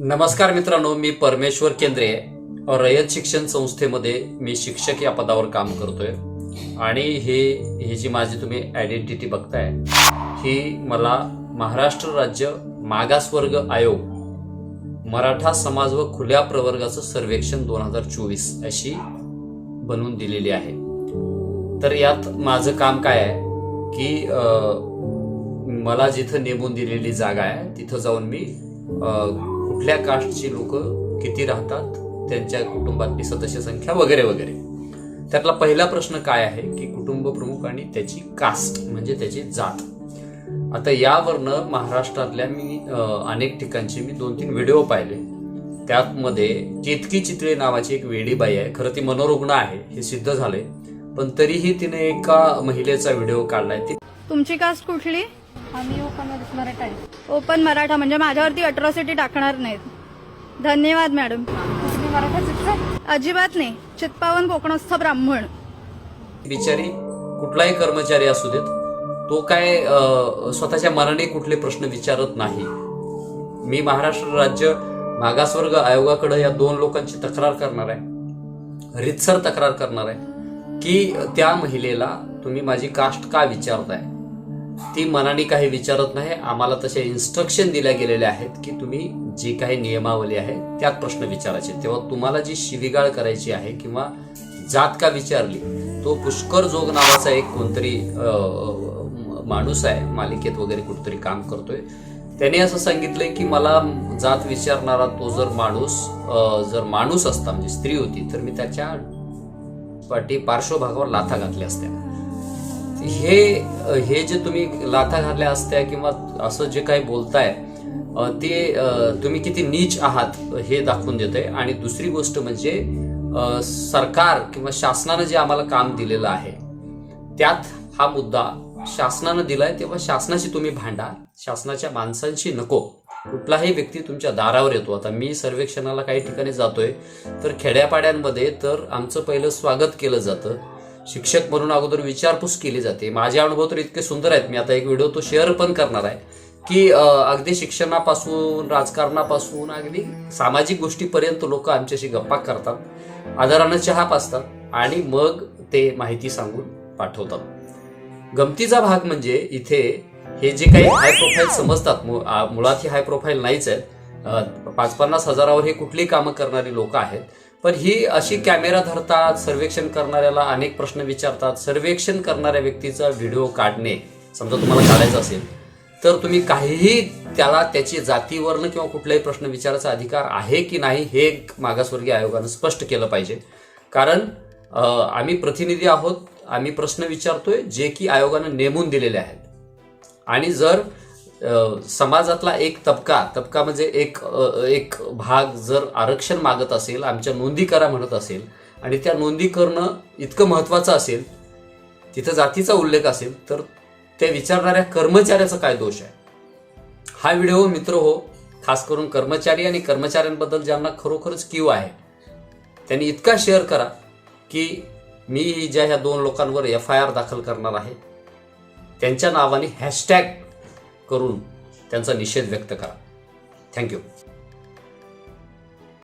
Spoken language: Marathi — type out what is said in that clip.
नमस्कार मित्रांनो मी परमेश्वर केंद्रे रयत शिक्षण संस्थेमध्ये मी शिक्षक या पदावर काम करतोय. आणि हे ही जी माझी तुम्ही आयडेंटिटी बघताय ही मला महाराष्ट्र राज्य मागासवर्ग आयोग मराठा समाज व खुल्या प्रवर्गाचं सर्वेक्षण दोन हजार चोवीस अशी बनवून दिलेली आहे. तर यात माझं काम काय आहे की मला जिथं नेमून दिलेली जागा आहे तिथं जाऊन मी कुठल्या कास्टची लोक किती राहतात त्यांच्या कुटुंबातली सदस्य संख्या वगैरे वगैरे. त्यातला पहिला प्रश्न काय आहे की कुटुंब प्रमुख आणि त्याची कास्ट म्हणजे त्याची जात. आता यावरनं महाराष्ट्रातल्या मी अनेक ठिकाणचे मी दोन तीन व्हिडिओ पाहिले. त्यातमध्ये केतकी चितळे नावाची एक वेडीबाई आहे. खरं ती मनोरुग्ण आहे हे सिद्ध झालंय. पण तरीही तिने एका महिलेचा व्हिडिओ काढलाय. ती तुमची कास्ट कुठली? आम्ही ओपन मराठा आहे. ओपन मराठा म्हणजे माझ्यावरती अट्रॉसिटी टाकणार नाहीत. धन्यवाद मॅडम तुम्ही मराठा शिक्षक? अजिबात नाही. चित्पावन कोकणस्थ ब्राह्मण. बिचारी कुठलाही कर्मचारी असू देत तो काय स्वतःच्या मनाने कुठले प्रश्न विचारत नाही. मी महाराष्ट्र राज्य मागासवर्ग आयोगाकडे या दोन लोकांची तक्रार करणार आहे. रितसर तक्रार करणार आहे की त्या महिलेला तुम्ही माझी कास्ट का विचारताय? ती मनाने काही विचारत नाही. आम्हाला तसे इन्स्ट्रक्शन दिल्या गेलेल्या आहेत की तुम्ही जी काही नियमावली आहे त्यात प्रश्न विचारायचे. तेव्हा तुम्हाला जी शिविगाळ करायची आहे किंवा जात का विचारली तो पुष्कर जोग नावाचा एक कोणतरी माणूस आहे मालिकेत वगैरे कुठतरी काम करतोय. त्याने असं सांगितलंय की मला जात विचारणारा तो जर माणूस जर माणूस असता म्हणजे स्त्री होती तर मी त्याच्या पाठी पार्श्वभागावर लाथा घातल्या असत्या. हे हे जे तुम्ही लाथा घातल्या असत्या किंवा असं जे काही बोलताय ते तुम्ही किती नीच आहात हे दाखवून देतंय. आणि दुसरी गोष्ट म्हणजे सरकार किंवा शासनानं जे आम्हाला काम दिलेलं आहे त्यात हा मुद्दा शासनानं दिलाय तेव्हा शासनाशी तुम्ही भांडा. शासनाच्या माणसांशी नको. कुठलाही व्यक्ती तुमच्या दारावर येतो. आता मी सर्वेक्षणाला काही ठिकाणी जातोय तर खेड्यापाड्यांमध्ये तर आमचं पहिलं स्वागत केलं जातं. शिक्षक म्हणून अगोदर विचारपूस केली जाते. माझे अनुभव तर इतके सुंदर आहेत. मी आता एक व्हिडिओ तो शेअर पण करणार आहे. की अगदी शिक्षणापासून राजकारणापासून अगदी सामाजिक गोष्टीपर्यंत लोक आमच्याशी गप्पा करतात आदरानं चहा पाचतात आणि मग ते माहिती सांगून पाठवतात. गमतीचा भाग म्हणजे इथे हे जे काही हाय प्रोफाईल समजतात मुळात ही हाय प्रोफाईल नाहीच आहेत. पाच पन्नास हजारावर हे कुठली कामं करणारी लोक आहेत. पण ही अशी कॅमेरा धरतात सर्वेक्षण करणाऱ्याला अनेक प्रश्न विचारतात. सर्वेक्षण करणाऱ्या व्यक्तीचा व्हिडिओ काढणे समजा तुम्हाला काढायचा असेल तर तुम्ही काहीही त्याला त्याची जातीवरनं किंवा कुठलाही प्रश्न विचारायचा अधिकार आहे की नाही हे मागासवर्गीय आयोगानं स्पष्ट केलं पाहिजे. कारण आम्ही प्रतिनिधी आहोत आम्ही प्रश्न विचारतोय जे की आयोगानं नेमून दिलेले आहेत. आणि जर समाजातला एक तबका तबका म्हणजे एक एक भाग जर आरक्षण मागत असेल आमच्या नोंदी करा म्हणत असेल आणि त्या नोंदी करणं इतकं महत्त्वाचं असेल तिथं जातीचा उल्लेख असेल तर त्या विचारणाऱ्या कर्मचाऱ्याचा काय दोष आहे? हा व्हिडिओ मित्र हो खास करून कर्मचारी आणि कर्मचाऱ्यांबद्दल ज्यांना खरोखरच क्यू आहे त्यांनी इतका शेअर करा की मी ज्या ह्या दोन लोकांवर एफ आय आर दाखल करणार आहे त्यांच्या नावाने हॅशटॅग करून त्यांचा निषेध व्यक्त करा. थँक्यू